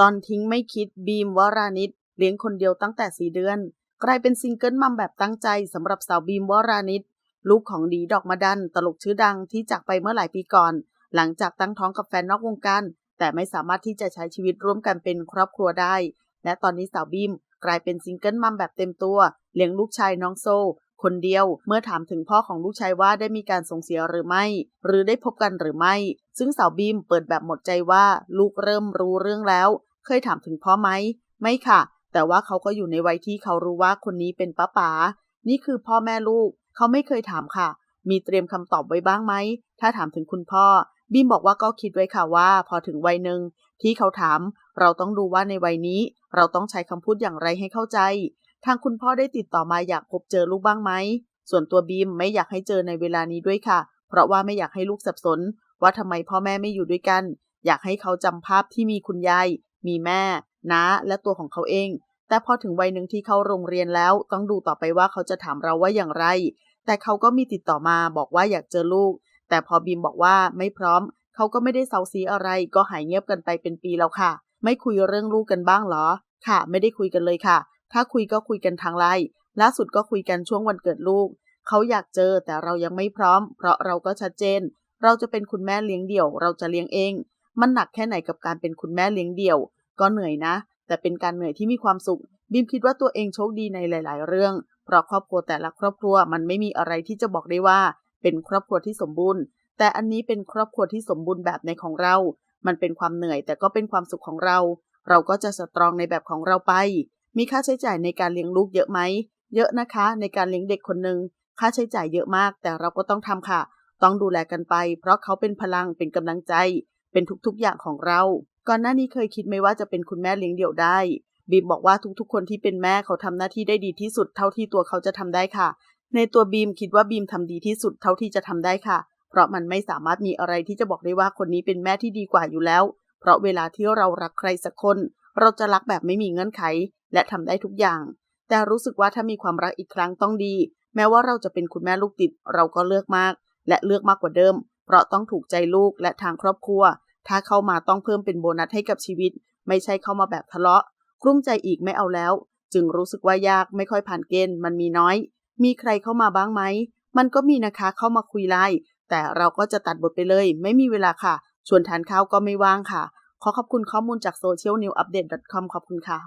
ตอนทิ้งไม่คิดบีมวรานิชเลี้ยงคนเดียวตั้งแต่สี่เดือน กลายเป็นซิงเกิลมัมแบบตั้งใจสำหรับสาวบีมวรานิชลูกของดีดอกมาดัน ตลกชื่อดังที่จากไปเมื่อหลายปีก่อน หลังจากตั้งท้องกับแฟนนอกวงการแต่ไม่สามารถที่จะใช้ชีวิตร่วมกันเป็นครอบครัวได้ และตอนนี้สาวบีมกลายเป็นซิงเกิลมัมแบบเต็มตัว เลี้ยงลูกชายน้องโซ คนเดียว เมื่อถามถึงพ่อของลูกชายว่าได้มีการส่งเสียหรือไม่ หรือได้พบกันหรือไม่ ซึ่งสาวบีมเปิดแบบหมดใจว่าลูกเริ่มรู้เรื่องแล้ว เคยถามถึงพ่อไหม ไม่ค่ะ แต่ว่าเขาก็อยู่ในวัยที่เขารู้ว่าคนนี้เป็นป้าป๋า นี่คือพ่อแม่ลูก เขาไม่เคยถามค่ะ มีเตรียมคำตอบไว้บ้างไหม ถ้าถามถึงคุณพ่อ บีมบอกว่าก็คิดไว้ค่ะว่า พอถึงวัยหนึ่งที่เขาถาม เราต้องดูว่าในวัยนี้ เราต้องใช้คำพูดอย่างไรให้เข้าใจ ทางคุณพ่อได้ติดต่อมาอยากพบเจอลูกบ้างไหม ส่วนตัวบีมไม่อยากให้เจอในเวลานี้ด้วยค่ะ เพราะว่าไม่อยากให้ลูกสับสน ว่าทำไมพ่อแม่ไม่อยู่ด้วยกันอยากให้เขาจำภาพที่มีคุณยาย มีแม่น้าและตัวของเขาเอง แต่พอถึงวัยหนึ่งที่เข้าโรงเรียนแล้วต้องดูต่อไปว่าเขาจะถามเราว่าอย่างไร แต่เขาก็มีติดต่อมาบอกว่าอยากเจอลูก แต่พอบีมบอกว่าไม่พร้อม เขาก็ไม่ได้เซาซีอะไร ก็หายเงียบกันไปเป็นปีแล้วค่ะ ไม่คุยเรื่องลูกกันบ้างเหรอ ค่ะ ไม่ได้คุยกันเลยค่ะ ถ้าคุยก็คุยกันทางไลน์ล่าสุดก็คุยกันช่วงวันเกิดลูก เขาอยากเจอแต่เรายังไม่พร้อม เพราะเราก็ชัดเจน เราจะเป็นคุณแม่เลี้ยงเดี่ยว เราจะเลี้ยงเอง มันหนักแค่ไหนกับการเป็นคุณแม่เลี้ยงเดี่ยว ก็เหนื่อยนะ แต่เป็นการเหนื่อยที่มีความสุข บีมคิดว่าตัวเองโชคดีในหลาย ๆ เรื่อง เพราะครอบครัวแต่ละครอบครัวมันไม่มีอะไรที่จะบอกได้ว่า เป็นครอบครัวที่สมบูรณ์ แต่อันนี้เป็นครอบครัวที่สมบูรณ์แบบในของเรา มันเป็นความเหนื่อยแต่ก็เป็นความสุขของเรา เราก็จะสตรองในแบบของเราไป มีค่าใช้จ่ายในการเลี้ยงลูกเยอะไหม เยอะนะคะ ในการเลี้ยงเด็กคนหนึ่งค่าใช้จ่ายเยอะมาก แต่เราก็ต้องทำค่ะ ต้องดูแลกันไป เพราะเขาเป็นพลังเป็นกำลังใจ เป็นทุกๆอย่างของเรา ก่อนหน้านี้เคยคิดไหมว่าจะเป็นคุณแม่เลี้ยงเดี่ยวได้ บีมบอกว่าทุกๆ คนที่เป็นแม่เขาทำหน้าที่ได้ดีที่สุดเท่าที่ตัวเขาจะทำได้ค่ะ ในตัวบีมคิดว่าบีมทำดีที่สุดเท่าที่จะทำได้ค่ะ เพราะมันไม่สามารถมีอะไรที่จะบอกได้ว่าคนนี้เป็นแม่ที่ดีกว่าอยู่แล้ว เพราะเวลาที่เรารักใครสักคน เราจะรักแบบไม่มีเงื่อนไข และทำได้ทุกอย่าง แต่รู้สึกว่าถ้ามีความรักอีกครั้งต้องดี แม้ว่าเราจะเป็นคุณแม่ลูกติดเราก็เลือกมาก และเลือกมากกว่าเดิม เพราะต้องถูกใจลูกและทางครอบครัว ถ้าเข้ามาต้องเพิ่มเป็นโบนัสให้กับชีวิต ไม่ใช่เข้ามาแบบทะเลาะ กลุ้มใจอีกไม่เอาแล้ว จึงรู้สึกว่ายากไม่ค่อยผ่านเกณฑ์มันมีน้อย มีใครเข้ามาบ้างไหม มันก็มีนะคะเข้ามาคุยไลน์แต่เราก็จะตัดบทไปเลย ไม่มีเวลาค่ะ ชวนทานข้าวก็ไม่ว่างค่ะ ขอขอบคุณข้อมูลจาก socialnewupdate.com ขอบคุณค่ะ